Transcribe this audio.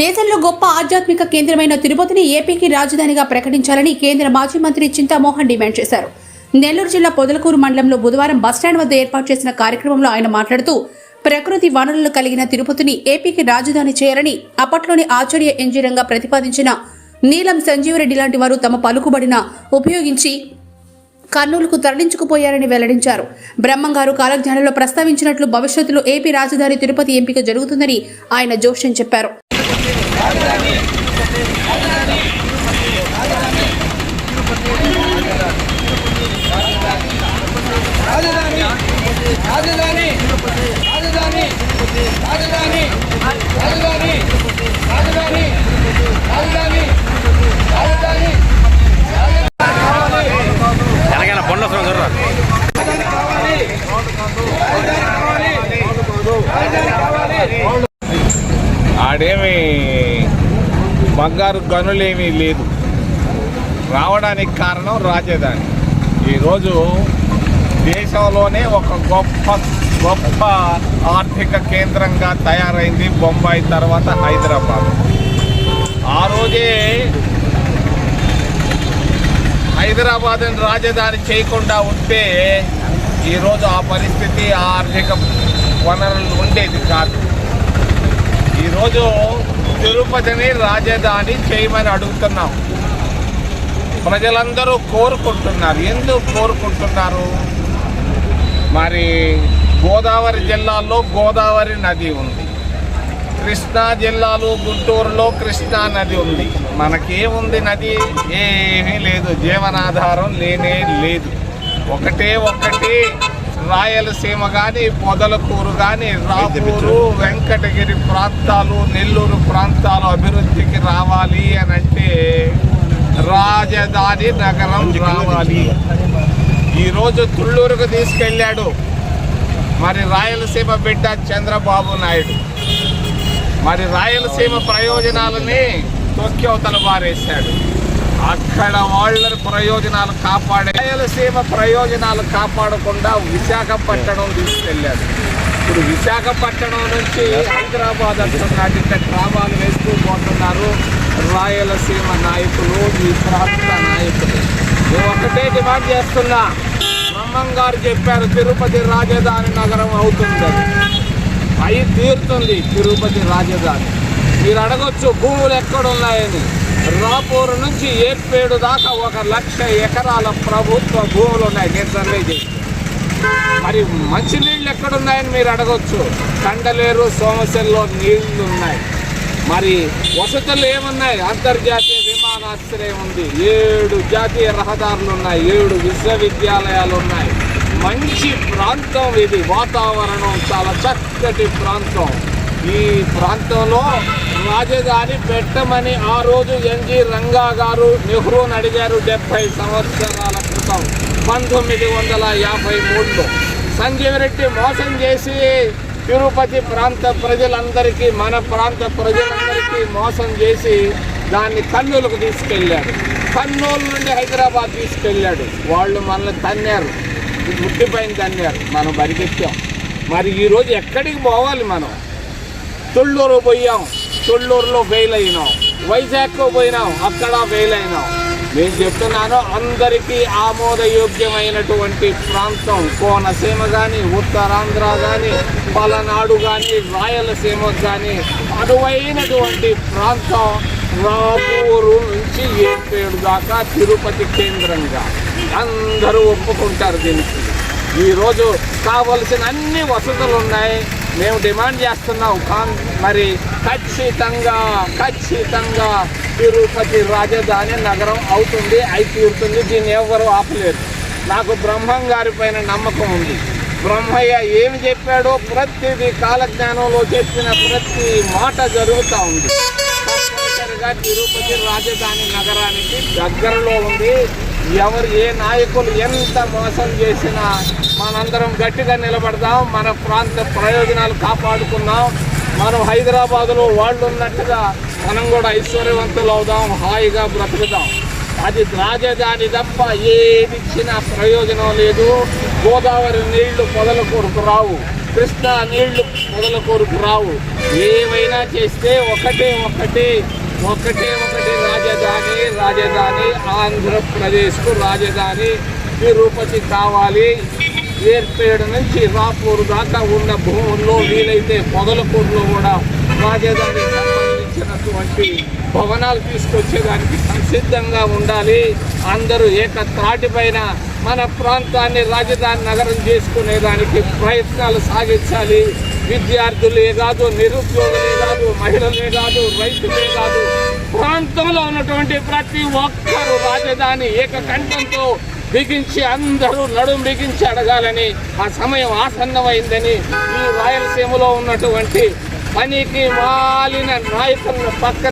దేశంలో గొప్ప ఆధ్యాత్మిక కేంద్రమైన తిరుపతిని ఏపీకి రాజధానిగా ప్రకటించాలని కేంద్ర మాజీ మంత్రి చింతామోహన్ డిమాండ్ చేశారు. నెల్లూరు జిల్లా పొదలకూరు మండలంలో బుధవారం బస్టాండ్ వద్ద ఏర్పాటు చేసిన కార్యక్రమంలో ఆయన మాట్లాడుతూ ప్రకృతి వనరులు కలిగిన తిరుపతిని ఏపీకి రాజధాని చేయాలని అప్పట్లోని ఆచార్య ఎంజీరంగా ప్రతిపాదించిన నీలం సంజీవరెడ్డి లాంటి వారు తమ పలుకుబడిన ఉపయోగించి కర్నూలుకు తరలించుకుపోయారని వెల్లడించారు. బ్రహ్మంగారు కాలజ్ఞానంలో ప్రస్తావించినట్లు భవిష్యత్తులో ఏపీ రాజధాని తిరుపతి ఎంపిక జరుగుతుందని ఆయన జోషన్ చెప్పారు. ఆడేమి బంగారు గనులేమీ లేదు. రావడానికి కారణం రాజధాని. ఈరోజు దేశంలోనే ఒక గొప్ప గొప్ప ఆర్థిక కేంద్రంగా తయారైంది బొంబాయి తర్వాత హైదరాబాద్. ఆ రోజే హైదరాబాద్ని రాజధాని చేయకుండా ఉంటే ఈరోజు ఆ పరిస్థితి ఆర్థిక వనరులు ఉండేది కాదు. ఈరోజు తిరుపతిని రాజధాని చేయమని అడుగుతున్నాం. ప్రజలందరూ కోరుకుంటున్నారు. ఎందుకు కోరుకుంటున్నారు? మరి గోదావరి జిల్లాలో గోదావరి నది ఉంది. కృష్ణా జిల్లాలో గుంటూరులో కృష్ణా నది ఉంది. మనకేముంది నది? ఏమీ లేదు. జీవనాధారం లేనే లేదు. ఒకటే ఒకటి రాయలసీమ కానీ పొదలకూరు కానీ రాపూరు వెంకటగిరి ప్రాంతాలు నెల్లూరు ప్రాంతాలు అభివృద్ధికి రావాలి అని అంటే రాజధాని నగరం రావాలి. ఈరోజు తుళ్ళూరుకు తీసుకెళ్ళాడు మరి రాయలసీమ బిడ్డ చంద్రబాబు నాయుడు. మరి రాయలసీమ ప్రయోజనాలని తొక్కి అవతల బారేశాడు అక్కడ వాళ్ళ ప్రయోజనాలు కాపాడే రాయలసీమ ప్రయోజనాలు కాపాడకుండా విశాఖపట్నం తీసుకెళ్ళారు. ఇప్పుడు విశాఖపట్నం నుంచి హైదరాబాద్ అంటున్నాడు. ఇక్కడ డ్రామాలు వేస్తూ పోతున్నారు రాయలసీమ నాయకులు ఈ ప్రాంత నాయకులు. నేను ఒకటే డిమాండ్ చేస్తున్నా. బ్రహ్మం గారు చెప్పారు తిరుపతి రాజధాని నగరం అవుతుంది అయి తీరుతుంది తిరుపతి రాజధాని. మీరు అడగొచ్చు భూములు ఎక్కడ ఉన్నాయని రాపూరు నుంచి ఏర్పేడు దాకా ఒక లక్ష ఎకరాల ప్రభుత్వ భూములు ఉన్నాయి నేను సర్వే చేసి మరి మంచినీళ్ళు ఎక్కడున్నాయని మీరు అడగొచ్చు. కండలేరు సోమశల్లో నీళ్ళు ఉన్నాయి మరి వసతులు ఏమున్నాయి? అంతర్జాతీయ విమానాశ్రయం ఉంది. ఏడు జాతీయ రహదారులు ఉన్నాయి ఏడు విశ్వవిద్యాలయాలు ఉన్నాయి మంచి ప్రాంతం ఇది. వాతావరణం చాలా చక్కటి ప్రాంతం. ఈ ప్రాంతంలో రాజధాని పెట్టమని ఆ రోజు ఎన్జి రంగా గారు నెహ్రూని అడిగారు డెబ్బై సంవత్సరాల క్రితం పంతొమ్మిది వందల యాభై మూడులో. సంజీవ్ రెడ్డి మోసం చేసి తిరుపతి ప్రాంత ప్రజలందరికీ మన ప్రాంత ప్రజలందరికీ మోసం చేసి దాన్ని కర్నూలుకు తీసుకెళ్ళాడు. కర్నూలు నుండి హైదరాబాద్ తీసుకెళ్ళాడు. వాళ్ళు మనల్ని తన్నారు. ముట్టిపైన తన్నారు. మనం బరికెత్తాం మరి ఈరోజు ఎక్కడికి పోవాలి మనం? తొళ్ళూరు పోయాం. తొళ్ళూరులో ఫెయిల్ అయినాం. వైజాగ్ పోయినాం. అక్కడ ఫెయిల్ అయినాం. నేను చెప్తున్నాను అందరికీ ఆమోదయోగ్యమైనటువంటి ప్రాంతం కోనసీమ కానీ ఉత్తరాంధ్ర కానీ పలనాడు కానీ రాయలసీమ కానీ అనువైనటువంటి ప్రాంతం రాపూరు నుంచి ఏపేడు దాకా తిరుపతి కేంద్రంగా. అందరూ ఒప్పుకుంటారు దీనికి. ఈరోజు కావలసిన అన్ని వసతులు ఉన్నాయి మేము డిమాండ్ చేస్తున్నాం. మరి ఖచ్చితంగా ఖచ్చితంగా తిరుపతి రాజధాని నగరం అవుతుంది అయి తీరుతుంది. దీన్ని ఎవరు ఆపలేరు. నాకు బ్రహ్మం గారి పైన నమ్మకం ఉంది. బ్రహ్మయ్య ఏమి చెప్పాడో ప్రతిదీ కాలజ్ఞానంలో చెప్పిన ప్రతి మాట జరుగుతూ ఉంది. తప్పనిసరిగా తిరుపతి రాజధాని నగరానికి దగ్గరలో ఉంది. ఎవరు ఏ నాయకులు ఎంత మోసం చేసినా మనందరం గట్టిగా నిలబడదాం. మన ప్రాంత ప్రయోజనాలు కాపాడుకుందాం. మనం హైదరాబాద్లో వాళ్ళు ఉన్నట్టుగా మనం కూడా ఐశ్వర్యవంతులు అవుదాం. హాయిగా బ్రతుకుదాం. అది రాజధాని తప్ప ఏదిచ్చినా ప్రయోజనం లేదు. గోదావరి నీళ్ళు పొదల కొరకు రావు. కృష్ణా నీళ్ళు పొదల కొరకు రావు. ఏమైనా చేస్తే ఒకటే ఒకటి ఒకటే ఒకటి రాజధాని రాజధాని ఆంధ్రప్రదేశ్కు రాజధాని. తిరుపతి కావాలి. ఏర్పేడు నుంచి రాపూరు దాకా ఉన్న భూముల్లో వీలైతే పొదలకూరులో కూడా రాజధానికి సంబంధించినటువంటి భవనాలు తీసుకొచ్చేదానికి సంసిద్ధంగా ఉండాలి. అందరూ ఏక త్రాటిపైన మన ప్రాంతాన్ని రాజధాని నగరం చేసుకునేదానికి ప్రయత్నాలు సాగించాలి. విద్యార్థులే కాదు నిరుద్యోగులే కాదు మహిళలే కాదు రైతులే కాదు ప్రాంతంలో ఉన్నటువంటి ప్రతి ఒక్కరూ రాజధాని ఏకకంఠంతో బిగించి అందరూ నడుం బిగించి అడగాలని ఆ సమయం ఆసన్నమైందని ఈ రాయలసీమలో ఉన్నటువంటి పనికి మాలిన నాయకులను పక్క